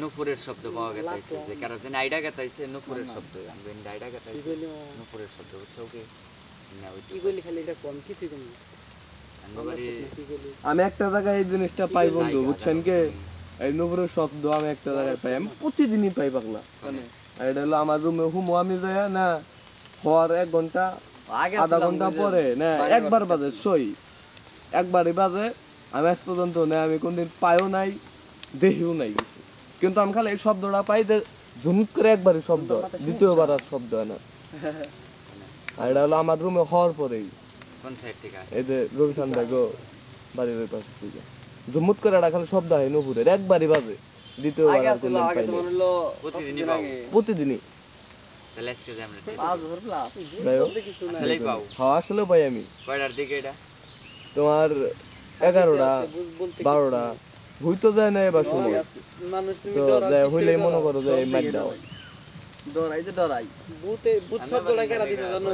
নুপুরের শব্দ পাওয়া গেছে যে কারা যেন আইডা গেতাইছে নুপুরের শব্দ। আমি আইডা গেতাইছে নুপুরের শব্দ বুঝছ ওকে? না ওই কি বলি খালি এটা কম কিছুই কম আমি একটা জায়গায় এই জিনিসটা পাই বন্ধু বুঝছেন কে? এই নুপুরের শব্দ আমি একটা জায়গায় পাই আমি প্রতিদিনই পাই পাগলা। আর এটা হলো আমার রুমে হুমো আমি যাই না হওয়ার এক ঘণ্টা আধা ঘণ্টা পরে না একবার বাজে সই। একবারই বাজে আমি আজ পর্যন্ত না আমি কোনদিন পাইও নাই দেখিও নাই। কিছু কিন্তু আমি খালি এই শব্দটা পাই যে ঝুমুত করে একবারই শব্দ দ্বিতীয়বার আর শব্দ হয় না। আর এটা হলো আমার রুমে হওয়ার পরেই। কোন সাইড থেকে? এই যে ভাই গো বাড়ির ওই পাশে থেকে। ঝুমুত করে এটা খালি শব্দ হয় নুপুরের একবারই বাজে। দ্বিতীয়বার আর কোনদিন পাই নাই। প্রতিদিনই পাও প্রতিদিনই। তাহলে আজকে যে আমরা test যাই হোক কিছু না হ্যাঁ আসলে পাই আমি। তোমার এগারোটা বারোটা ভুই তো যায় না এবার সময়। তো হইলেই মনে করো যে এই দাও। ভূতে ভূত শব্দটা কেরা দিতে জানো?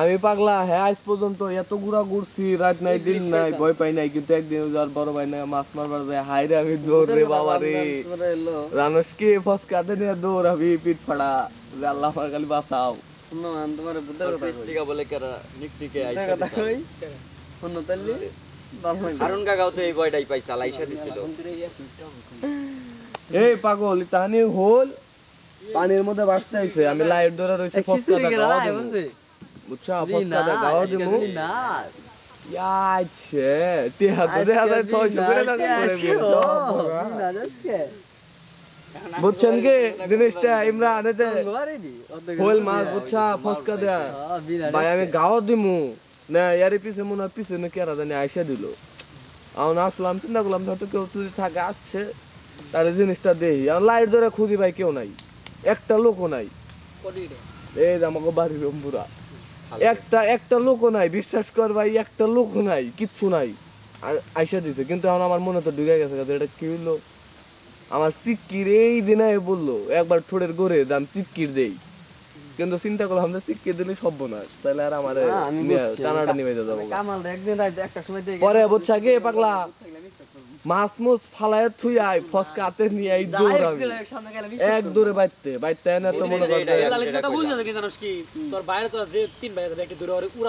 আমি পাগলা হ্যাঁ আজ পর্যন্ত এত ঘুরা ঘুরছি রাত নাই দিন নাই ভয় পাই নাই কিন্তু একদিন যার বড় ভাই না মাছ মারবার যায় হাই রে আমি দৌড় রে বাবা রে। রানস কি ফসকাতে নিয়ে দৌড় আমি পিঠ ফাড়া। যে আল্লাহ আমার খালি বাঁচাও। টিকা বলে কারা নিকনিকে আইসা হারুন কাকাও তো এই বয়টাই পাইছে আলাইসা দিছিল। এই পাগল তানি হোল পানির মধ্যে বাসতে আইছে। আমি লাইট ধরে রইছে ফসকাটা গাওয়া দেবো বুঝছা ফসকাটা গাওয়া দেবো ইয়াছে তে হাতে দে হাতে ছয়শো করে বুঝছেন কি? জিনিসটা ইমরান এতে হোল মাছ বুঝছা ফসকা দেয়া। ভাই আমি গাওয়া দিমু। না ইয়ারে পিছে মনে হয় পিছনে কেরা জানি আইসা দিল। আমি আসলাম চিন্তা করলাম হয়তো কেউ যদি থাকে আসছে তাহলে জিনিসটা দেই আমি লাইট ধরে খুঁজি ভাই কেউ নাই একটা লোকও নাই। এই যে আমাকে বাড়ির রম্বুরা একটা একটা লোকও নাই বিশ্বাস কর ভাই একটা লোকও নাই কিচ্ছু নাই। আর আইসা দিছে কিন্তু এখন আমার মনে তো ঢুকে গেছে এটা কি হইল? আমার চিক্কির এই দিনে বলল একবার ঠোঁটের গড়ে দাম চিক্কির দেই। কিন্তু চিন্তা করলাম যে চিক্কির দিলে সর্বনাশ তাহলে আর আমার টানাটা নেমে যাব পরে বুঝছা গে পাগলা? মাছ মুছ ফালায় থুই আই ফসকা হাতে নিয়ে আই দৌড় আমি এক দূরে বাইতে বাইতে না তো মনে করতে এটা- বুঝতে কি জানোস কি তোর বাইরে তো যে তিন বাইরে একটা দূরে উড়া